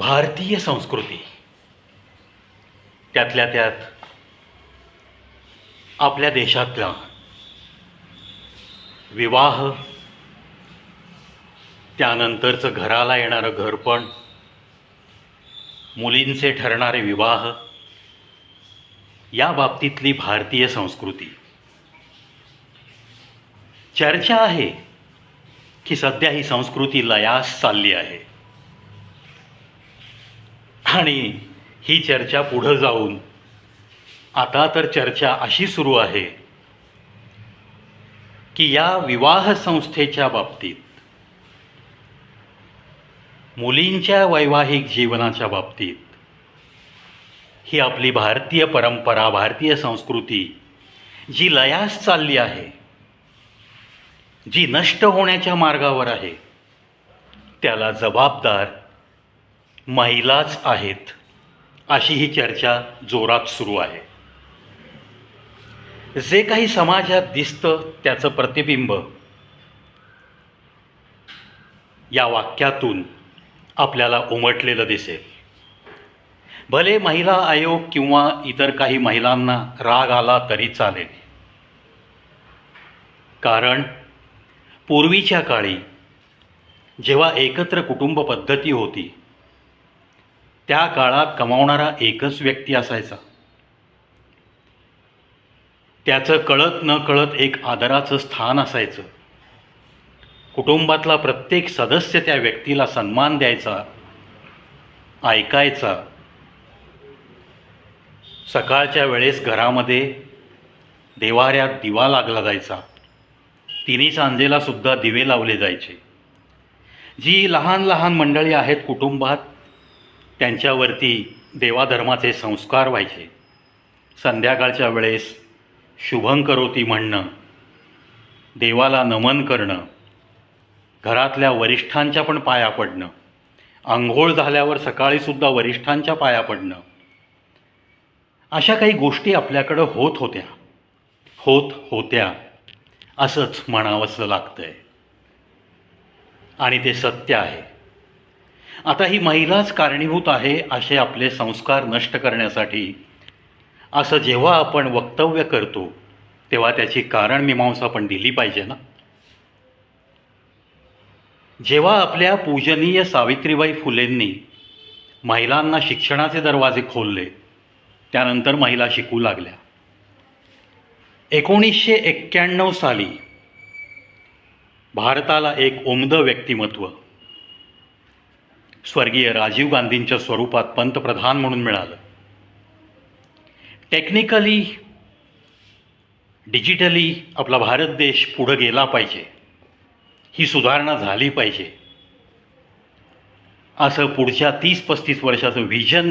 भारतीय संस्कृती. त्यातल्या त्यात आपल्या देशातला विवाह त्यानंतरचं घराला येणारं घरपण मुलींचे ठरणारे विवाह या बाबतीतली भारतीय संस्कृती. चर्चा आहे की सध्या ही संस्कृती लयास चालली आहे. आणि ही चर्चा पुढं जाऊन आता तर चर्चा अशी सुरू आहे की या विवाह संस्थेच्या बाबतीत मुलींच्या वैवाहिक जीवनाच्या बाबतीत ही आपली भारतीय परंपरा भारतीय संस्कृती जी लयास चालली आहे जी नष्ट होण्याच्या मार्गावर आहे त्याला जबाबदार महिलाच आहेत अशी ही चर्चा जोरात सुरू आहे. जे काही समाजात दिसतं त्याचं प्रतिबिंब या वाक्यातून आपल्याला उमटलेलं दिसेल. भले महिला आयोग किंवा इतर काही महिलांना राग आला तरी चालेल. कारण पूर्वीच्या काळी जेव्हा एकत्र कुटुंब पद्धती होती त्या काळात कमावणारा एकच व्यक्ती असायचा. त्याचं कळत न कळत एक आदराचं स्थान असायचं. कुटुंबातला प्रत्येक सदस्य त्या व्यक्तीला सन्मान द्यायचा ऐकायचा. सकाळच्या वेळेस घरामध्ये देवाऱ्यात दिवा लागला जायचा. तिन्ही सांजेला सुद्धा दिवे लावले जायचे. जी लहान लहान मंडळी आहेत कुटुंबात त्यांच्यावरती देवाधर्माचे संस्कार व्हायचे. संध्याकाळच्या वेळेस शुभं करोती म्हणणं देवाला नमन करणं घरातल्या वरिष्ठांच्या पण पाया पडणं आंघोळ झाल्यावर सकाळीसुद्धा वरिष्ठांच्या पाया पडणं. अशा काही गोष्टी आपल्याकडं होत होत्या. होत होत्या असंच म्हणावंसं लागतं आहे आणि ते सत्य आहे. आता ही महिलाच कारणीभूत आहे असे आपले संस्कार नष्ट करण्यासाठी. असं जेव्हा आपण वक्तव्य करतो तेव्हा त्याची कारण मीमांसा पण दिली पाहिजे ना? जेव्हा आपल्या पूजनीय सावित्रीबाई फुलेंनी महिलांना शिक्षणाचे दरवाजे खोलले त्यानंतर महिला शिकू लागल्या. एकोणीसशे एक्क्याण्णव साली भारताला एक उमदं व्यक्तिमत्व स्वर्गीय राजीव गांधींच्या स्वरूपात पंतप्रधान म्हणून मिळालं. टेक्निकली डिजिटली आपला भारत देश पुढं गेला पाहिजे. ही सुधारणा झाली पाहिजे. असं पुढच्या तीस पस्तीस वर्षाचं व्हिजन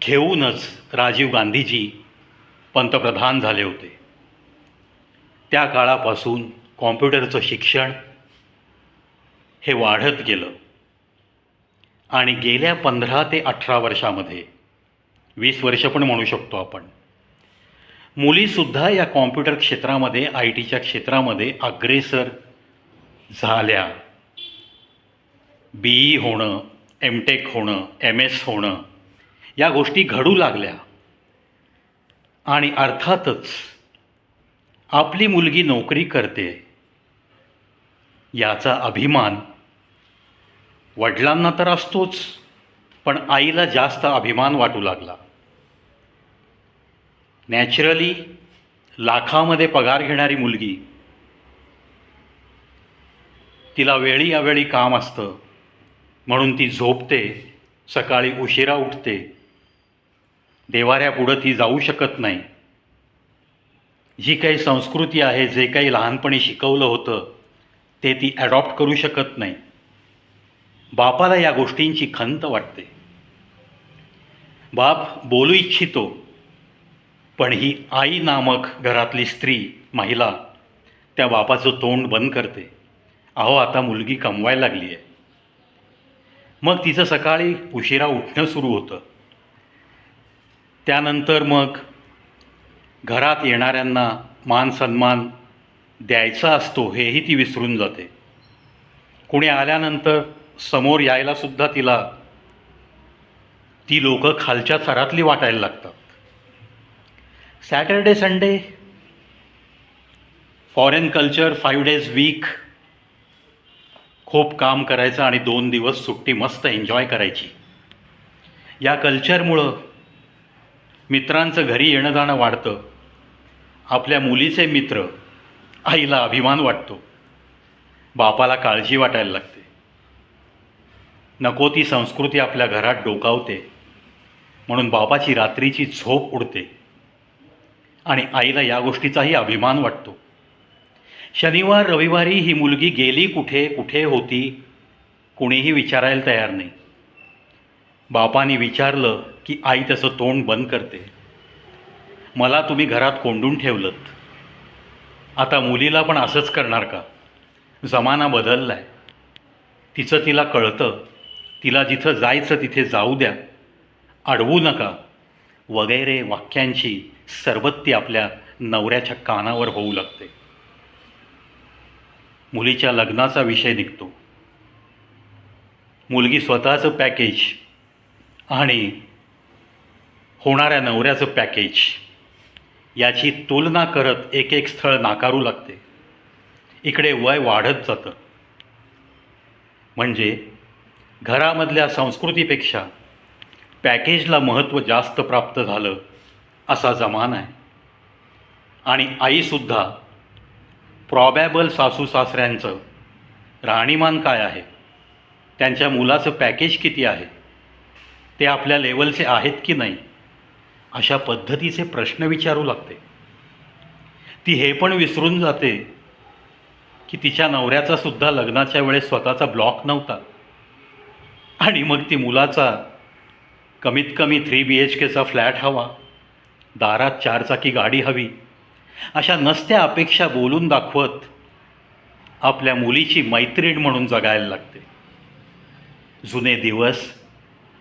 घेऊनच राजीव गांधीजी पंतप्रधान झाले होते. त्या काळापासून कॉम्प्युटरचं शिक्षण हे वाढत गेलं. आणि गेल्या पंधरा ते अठरा वर्षामध्ये वीस वर्ष पण म्हणू शकतो आपण. मुलीसुद्धा या कॉम्प्युटर क्षेत्रामध्ये आय टीच्या क्षेत्रामध्ये अग्रेसर झाल्या. बी ई होणं एम टेक होणं एम एस होणं या गोष्टी घडू लागल्या. आणि अर्थातच आपली मुलगी नोकरी करते याचा अभिमान वडिलांना तर असतोच पण आईला जास्त अभिमान वाटू लागला. नॅचरली लाखामध्ये पगार घेणारी मुलगी तिला वेळी अवेळी काम असतं म्हणून ती झोपते सकाळी उशिरा उठते. देवाऱ्यापुढं ती जाऊ शकत नाही. जी काही संस्कृती आहे जे काही लहानपणी शिकवलं होतं ते ती ॲडॉप्ट करू शकत नाही. बापाला या गोष्टींची खंत वाटते. बाप बोलू इच्छितो पण ही आई नामक घरातली स्त्री महिला त्या बापाचं तोंड बंद करते. अहो आता मुलगी कमवायला लागली आहे. मग तिचं सकाळी उशिरा उठणं सुरू होतं. त्यानंतर मग घरात येणाऱ्यांना मान सन्मान द्यायचा असतो हेही ती विसरून जाते. कुणी आल्यानंतर समोर यायला सुद्धा तिला ती लोक खालच्या थरातली वाटायला लागतात. Saturday Sunday foreign culture five days week खूप काम करायचं आणि दोन दिवस सुट्टी मस्त एन्जॉय करायची. या कल्चरमुळं मित्रांचं घरी येणं जाणं वाढतं. आपल्या मुलीचे मित्र आईला अभिमान वाटतो. बापाला काळजी वाटायला लागते. नको ती संस्कृती आपल्या घरात डोकावते. म्हणून बापाची रात्रीची झोप उडते. आणि आईला या गोष्टीचाही अभिमान वाटतो. शनिवार रविवारी ही मुलगी गेली कुठे कुठे होती कुणीही विचारायला तयार नाही. बापाने विचारलं की आई त्याचं तोंड बंद करते. मला तुम्ही घरात कोंडून ठेवलं आता मुलीला पण असंच करणार का? जमाना बदलला आहे तिचं तिला कळतं तिला जिथं जायचं तिथे जाऊ द्या. अडवू नका. वगैरे वाक्यांची सरबत्ती आपल्या नवऱ्याच्या कानावर होऊ लागते. मुलीच्या लग्नाचा विषय निघतो. मुलगी स्वतःचं पॅकेज आणि होणाऱ्या नवऱ्याचं पॅकेज याची तुलना करत एक एक स्थळ नाकारू लागते. इकडे वय वाढत जातं. म्हणजे घरामधल्या संस्कृतीपेक्षा पॅकेजला महत्त्व जास्त प्राप्त झालं असा जमाना आहे. आणि आईसुद्धा प्रॉबॅबल सासू सासऱ्यांचं राहणीमान काय आहे? त्यांच्या मुलाचं पॅकेज किती आहे? ते आपल्या लेवलचे आहेत की नाही? अशा पद्धतीचे प्रश्न विचारू लागते. ती हे पण विसरून जाते की तिच्या नवऱ्याचा सुद्धा लग्नाच्या वेळेस स्वतःचा ब्लॉक नव्हता. आणि मग ती मुलाचा कमीत कमी थ्री बी एच केचा फ्लॅट हवा दारात चारचाकी गाडी हवी अशा नसत्या अपेक्षा बोलून दाखवत आपल्या मुलीची मैत्रीण म्हणून जगायला लागते. जुने दिवस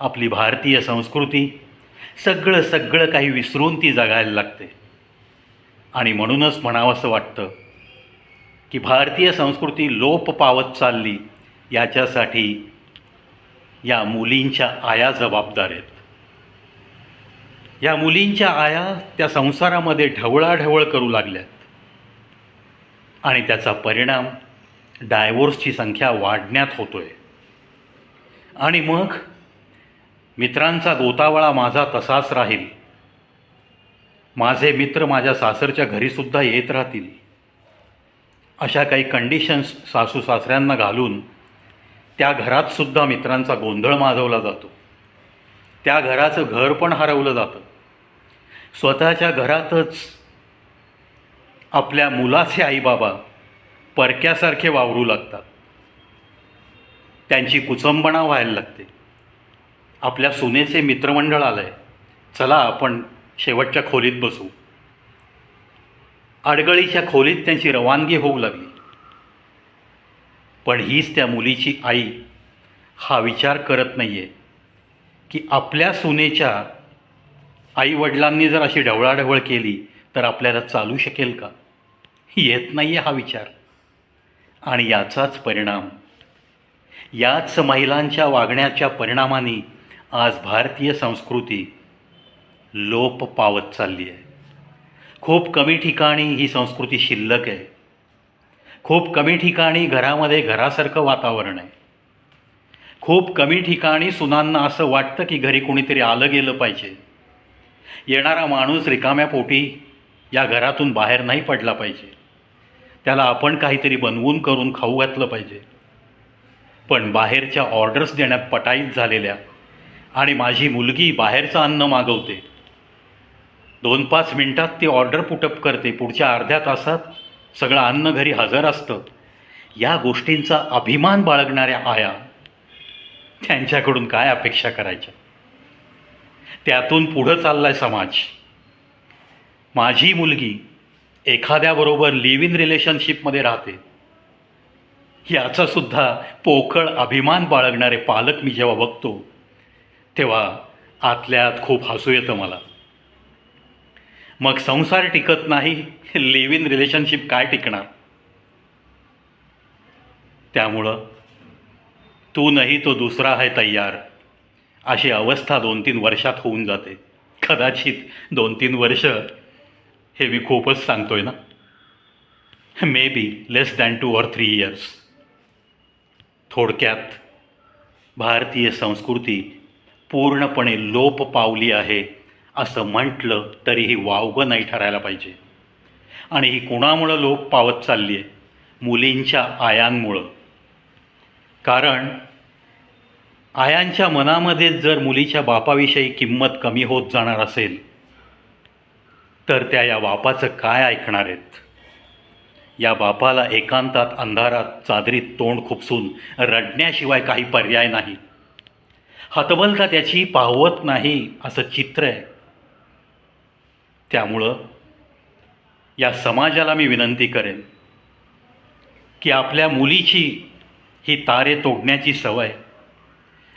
आपली भारतीय संस्कृती सगळं सगळं काही विसरून ती जगायला लागते. आणि म्हणूनच म्हणावंसं वाटतं की भारतीय संस्कृती लोप पावत चालली याच्यासाठी या मुलींच्या आया जबाबदार आहेत. या मुलींच्या आया त्या संसारामध्ये ढवळाढवळ करू लागल्यात. आणि त्याचा परिणाम डायवोर्सची संख्या वाढण्यात होतोय. आणि मग मित्रांचा गोतावळा माझा तसाच राहील. माझे मित्र माझ्या सासरच्या घरीसुद्धा येत राहतील. अशा काही कंडिशन्स सासू सासऱ्यांना घालून त्या घरातसुद्धा मित्रांचा गोंधळ माजवला जातो. त्या घराचं घर पण हरवलं जातं. स्वतःच्या घरातच आपल्या मुलाचे आईबाबा परक्यासारखे वावरू लागतात. त्यांची कुचंबणा व्हायला लागते. आपल्या सुनेचे मित्रमंडळ आलं आहे चला आपण शेवटच्या खोलीत बसू. अडगळीच्या खोलीत त्यांची रवानगी होऊ लागली. पण हीच त्या मुलीची आई हा विचार करत नाही आहे की आपल्या सुनेच्या आईवडिलांनी जर अशी ढवळाढवळ केली तर आपल्याला चालू शकेल का? येत नाही आहे हा विचार. आणि याचाच परिणाम याच महिलांच्या वागण्याच्या परिणामाने आज भारतीय संस्कृती लोप पावत चालली आहे खूप कमी ठिकाणी ही संस्कृती शिल्लक आहे. खूप कमी ठिकाणी घरामध्ये घरासारखं वातावरण आहे. खूप कमी ठिकाणी सुनांना असं वाटतं की घरी कोणीतरी आलं गेलं पाहिजे. येणारा माणूस रिकाम्या पोटी या घरातून बाहेर नाही पडला पाहिजे. त्याला आपण काहीतरी बनवून करून खाऊ घातलं पाहिजे. पण बाहेरच्या ऑर्डर्स देण्यात पटाईत झालेल्या आणि माझी मुलगी बाहेरचं अन्न मागवते. दोन पाच मिनटात ती ऑर्डर पुटअप करते पुढच्या अर्ध्या तासात. सगळं अन्न घरी हजर असतं. या गोष्टींचा अभिमान बाळगणाऱ्या आया त्यांच्याकडून काय अपेक्षा करायच्या? त्यातून पुढं चाललाय समाज. माझी मुलगी एखाद्याबरोबर लिव्ह इन रिलेशनशिपमध्ये राहते. याचासुद्धा पोकळ अभिमान बाळगणारे पालक मी जेव्हा बघतो तेव्हा आतल्यात खूप हसू येतं मला. मग संसार टिकत नाही लिव्ह इन रिलेशनशिप काय टिकणार? त्यामुळं तू नाही तो दुसरा आहे तयार. अशी अवस्था दोन तीन वर्षात होऊन जाते. कदाचित दोन तीन वर्ष हे मी खूपच सांगतोय ना? Maybe less than two or three years थोडक्यात भारतीय संस्कृती पूर्णपणे लोप पावली आहे. असं म्हटलं तरीही वावगं नाही ठरायला पाहिजे. आणि ही कुणामुळं लोप पावत चालली आहे मुलींच्या आयांमुळं. कारण आयांच्या मनामध्ये जर मुलीच्या बापाविषयी किंमत कमी होत जाणार असेल तर त्या या बापाचं काय ऐकणार आहेत? या बापाला एकांतात अंधारात चादरीत तोंड खुपसून रडण्याशिवाय काही पर्याय नाही. हतबलता त्याची पाहवत नाही असं चित्र आहे. त्यामुळं या समाजाला मी विनंती करेन की आपल्या मुलीची ही तारे तोडण्याची सवय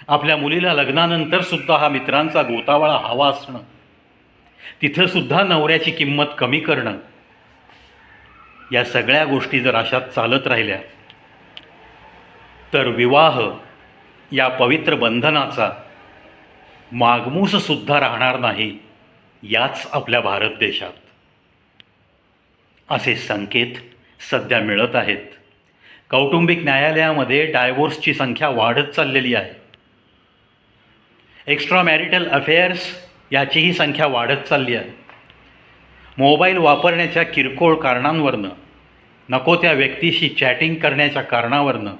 आपल्या मुलीला लग्नानंतरसुद्धा हा मित्रांचा गोतावळा हवा असणं तिथंसुद्धा नवऱ्याची किंमत कमी करणं या सगळ्या गोष्टी जर अशात चालत राहिल्या तर विवाह या पवित्र बंधनाचा मागमूससुद्धा राहणार नाही. याच आपल्या भारत देशात. असे संकेत सध्या मिळत आहेत. कौटुंबिक न्यायालयामध्ये डायव्होर्सची संख्या वाढत चाललेली आहे. एक्स्ट्रा मॅरिटल अफेअर्स याचीही संख्या वाढत चालली आहे. मोबाईल वापरण्याच्या किरकोळ कारणांवरनं नको त्या व्यक्तीशी चॅटिंग करण्याच्या कारणावरनं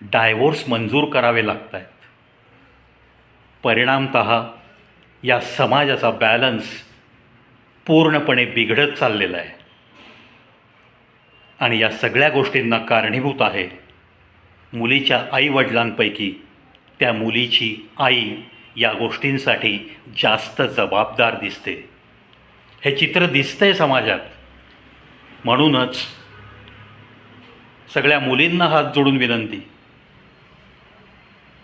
डायव्होर्स मंजूर करावे लागत आहेत परिणामत या समाजाचा बॅलन्स पूर्णपणे बिघडत चाललेला आहे. आणि या सगळ्या गोष्टींना कारणीभूत आहे. मुलीच्या आईवडिलांपैकी त्या मुलीची आई या गोष्टींसाठी जास्त जबाबदार दिसते. हे चित्र दिसतंय समाजात. म्हणूनच सगळ्या मुलींना हात जोडून विनंती.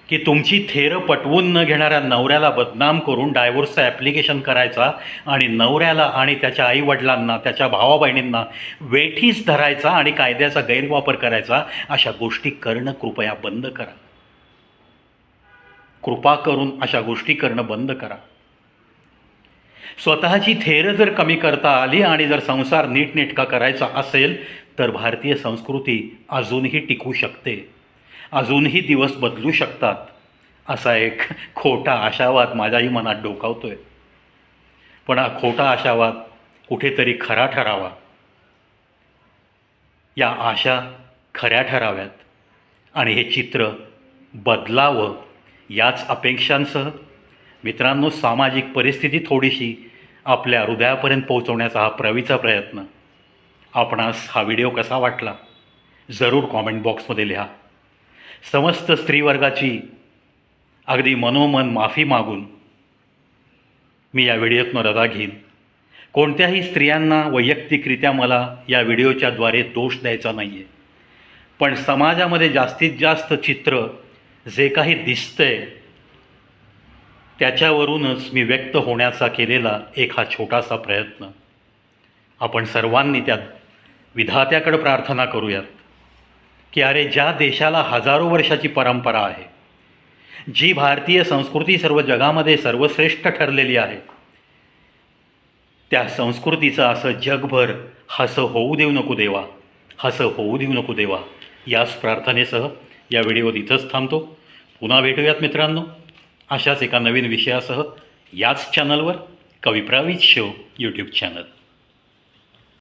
की तुमची थेरं पटवून न घेणाऱ्या नवऱ्याला बदनाम करून डायव्होर्सचं ॲप्लिकेशन करायचा आणि नवऱ्याला आणि त्याच्या आईवडिलांना त्याच्या भावा बहिणींना वेठीस धरायचा आणि कायद्याचा गैरवापर करायचा अशा गोष्टी करणं कृपया बंद करा. कृपा करून अशा गोष्टी करणं बंद करा. स्वतःची थेरं जर कमी करता आली आणि जर संसार नीटनेटका करायचा असेल तर भारतीय संस्कृती अजूनही टिकू शकते. अजूनही दिवस बदलू शकतात. असा एक खोटा आशावाद माझ्याही मनात डोकावतो आहे पण हा खोटा आशावाद कुठेतरी खरा ठरावा. या आशा खऱ्या ठराव्यात आणि हे चित्र बदलावं याच अपेक्षांसह मित्रांनो सामाजिक परिस्थिती थोडीशी आपल्या हृदयापर्यंत पोहोचवण्याचा हा प्रवीचा प्रयत्न आपणास हा व्हिडिओ कसा वाटला? जरूर कॉमेंट बॉक्समध्ये लिहा. समस्त स्त्रीवर्गाची अगदी मनोमन माफी मागून मी या व्हिडिओतनं रजा घेईन. कोणत्याही स्त्रियांना वैयक्तिकरित्या मला या व्हिडिओच्याद्वारे दोष द्यायचा नाही आहे पण समाजामध्ये जास्तीत जास्त चित्र जे काही दिसतंय त्याच्यावरूनच मी व्यक्त होण्याचा केलेला एक हा छोटासा प्रयत्न. आपण सर्वांनी त्या विधात्याकडे प्रार्थना करूयात. की अरे ज्या देशाला हजारो वर्षाची परंपरा आहे जी भारतीय संस्कृती सर्व जगामध्ये सर्वश्रेष्ठ ठरलेली आहे त्या संस्कृतीचं असं जगभर हसं होऊ देऊ नको देवा हसं होऊ देऊ नको देवा याच प्रार्थनेसह या व्हिडिओत इथंच थांबतो. पुन्हा भेटूयात मित्रांनो अशाच एका नवीन विषयासह याच चॅनलवर कविप्रावीज शो यूट्यूब चॅनल